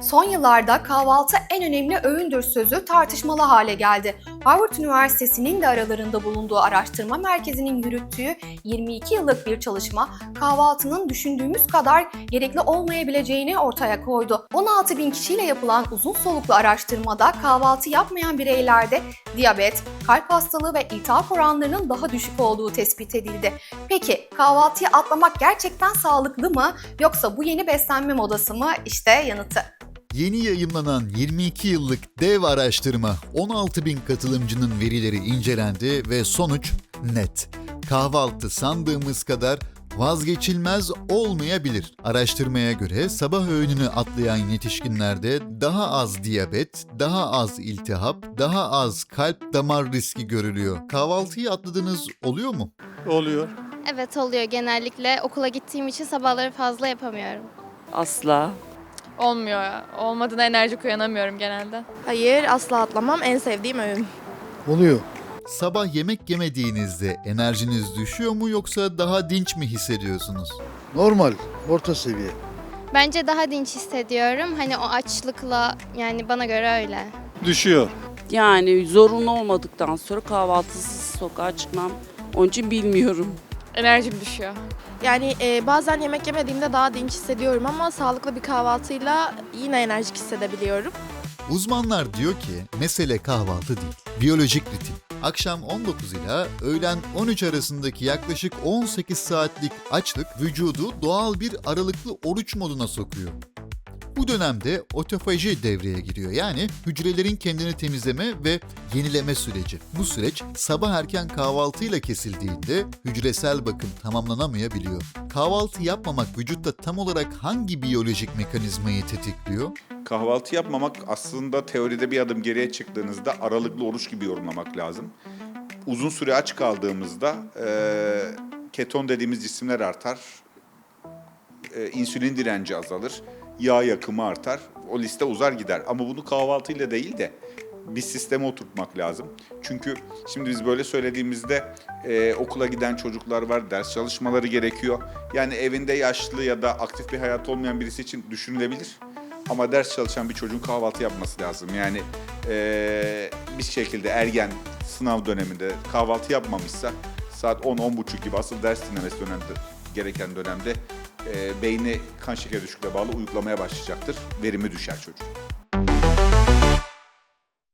Son yıllarda kahvaltı en önemli öğündür sözü tartışmalı hale geldi. Harvard Üniversitesi'nin de aralarında bulunduğu araştırma merkezinin yürüttüğü 22 yıllık bir çalışma kahvaltının düşündüğümüz kadar gerekli olmayabileceğini ortaya koydu. 16 bin kişiyle yapılan uzun soluklu araştırmada kahvaltı yapmayan bireylerde diyabet, kalp hastalığı ve iltihap oranlarının daha düşük olduğu tespit edildi. Peki kahvaltıyı atlamak gerçekten sağlıklı mı yoksa bu yeni beslenme modası mı? İşte yanıtı. Yeni yayımlanan 22 yıllık dev araştırma 16 bin katılımcının verileri incelendi ve sonuç net. Kahvaltı sandığımız kadar vazgeçilmez olmayabilir. Araştırmaya göre sabah öğününü atlayan yetişkinlerde daha az diyabet, daha az iltihap, daha az kalp damar riski görülüyor. Kahvaltıyı atladığınız oluyor mu? Oluyor. Evet oluyor genellikle. Okula gittiğim için sabahları fazla yapamıyorum. Asla. Olmuyor. Olmadığına enerjik uyanamıyorum genelde. Hayır asla atlamam en sevdiğim öğün. Oluyor. Sabah yemek yemediğinizde enerjiniz düşüyor mu yoksa daha dinç mi hissediyorsunuz? Normal, orta seviye. Bence daha dinç hissediyorum. Hani o açlıkla yani bana göre öyle. Düşüyor. Yani zorunlu olmadıktan sonra kahvaltısız sokağa çıkmam. Onun için bilmiyorum. Enerjim düşüyor. Yani e, bazen yemek yemediğimde daha dinç hissediyorum ama sağlıklı bir kahvaltıyla yine enerjik hissedebiliyorum. Uzmanlar diyor ki mesele kahvaltı değil, biyolojik ritim. Akşam 19 ila öğlen 13 arasındaki yaklaşık 18 saatlik açlık vücudu doğal bir aralıklı oruç moduna sokuyor. Bu dönemde otofaji devreye giriyor. Yani hücrelerin kendini temizleme ve yenileme süreci. Bu süreç sabah erken kahvaltıyla kesildiğinde hücresel bakım tamamlanamayabiliyor. Kahvaltı yapmamak vücutta tam olarak hangi biyolojik mekanizmayı tetikliyor? Kahvaltı yapmamak aslında teoride bir adım geriye çıktığınızda aralıklı oruç gibi yorumlamak lazım. Uzun süre aç kaldığımızda eee, keton dediğimiz cisimler artar, eee, insülin direnci azalır, yağ yakımı artar. O liste uzar gider. Ama bunu kahvaltıyla değil de bir sisteme oturtmak lazım. Çünkü şimdi biz böyle söylediğimizde eee, okula giden çocuklar var, ders çalışmaları gerekiyor. Yani evinde yaşlı ya da aktif bir hayat olmayan birisi için düşünülebilir. Ama ders çalışan bir çocuğun kahvaltı yapması lazım. Yani eee, bir şekilde ergen sınav döneminde kahvaltı yapmamışsa saat 10-10.30 gibi asıl ders dinlemesi dönemde, gereken dönemde eee, beyni kan şekeri düşüklüğe bağlı uyuklamaya başlayacaktır. Verimi düşer çocuk.